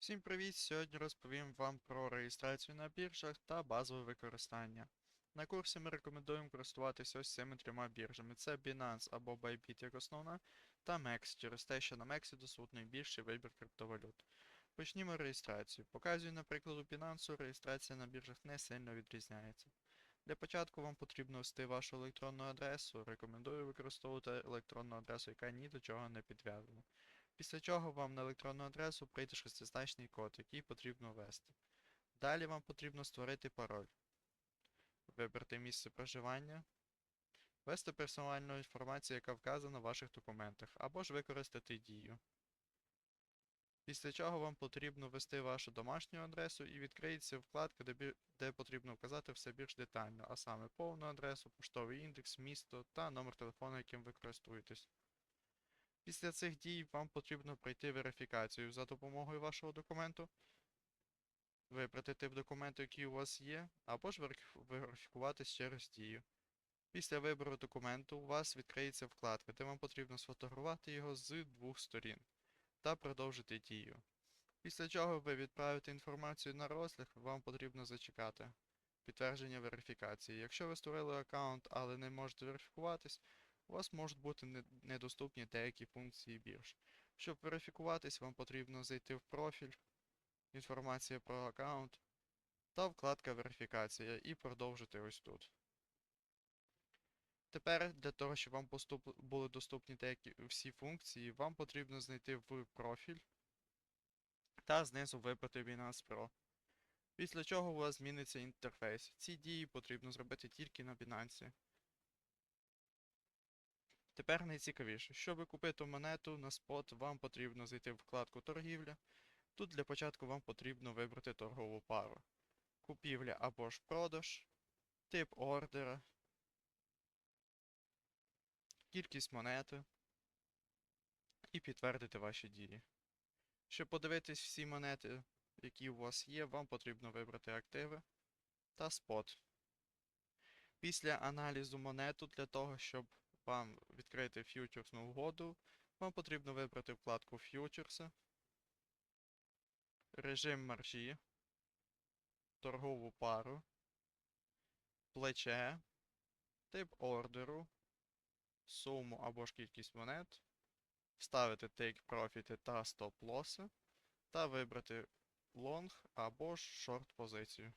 Всім привіт! Сьогодні розповім вам про реєстрацію на біржах та базове використання. На курсі ми рекомендуємо користуватися ось цими трьома біржами: це Binance або Bybit як основна, та MEX, через те, що на MEX доступний більший вибір криптовалют. Почнімо реєстрацію. Показую на прикладу Binance, реєстрація на біржах не сильно відрізняється. Для початку вам потрібно ввести вашу електронну адресу. Рекомендую використовувати електронну адресу, яка ні до чого не підв'язана. Після чого вам на електронну адресу прийде шестизначний код, який потрібно ввести. Далі вам потрібно створити пароль, вибрати місце проживання, ввести персональну інформацію, яка вказана в ваших документах, або ж використати дію. Після чого вам потрібно ввести вашу домашню адресу і відкриється вкладка, де, де потрібно вказати все більш детально, а саме повну адресу, поштовий індекс, місто та номер телефону, яким ви користуєтесь. Після цих дій вам потрібно пройти верифікацію за допомогою вашого документу, вибрати тип документу, який у вас є, або ж верифі- верифікуватись через дію. Після вибору документу у вас відкриється вкладка, де вам потрібно сфотографувати його з двох сторін та продовжити дію. Після чого ви відправите інформацію на розгляд, вам потрібно зачекати підтвердження верифікації. Якщо ви створили аккаунт, але не можете верифікуватись, у вас можуть бути недоступні деякі функції бірж. Щоб верифікуватись, вам потрібно зайти в профіль, інформація про аккаунт та вкладка верифікація і продовжити ось тут. Тепер для того, щоб вам поступ... були доступні деякі всі функції, вам потрібно знайти в профіль та знизу вибрати Binance Pro. Після чого у вас зміниться інтерфейс. Ці дії потрібно зробити тільки на Binance. Тепер найцікавіше. Щоб купити монету на спот, вам потрібно зайти в вкладку торгівля. Тут для початку вам потрібно вибрати торгову пару. Купівля або ж продаж, тип ордера, кількість монети і підтвердити ваші дії. Щоб подивитись всі монети, які у вас є, вам потрібно вибрати активи та спот. Після аналізу монету для того, щоб вам відкрити фьючерсну угоду, вам потрібно вибрати вкладку фьючерси, режим маржі, торгову пару, плече, тип ордеру, суму або ж кількість монет, вставити take profit та стоп лоси та вибрати лонг або ж шорт позицію.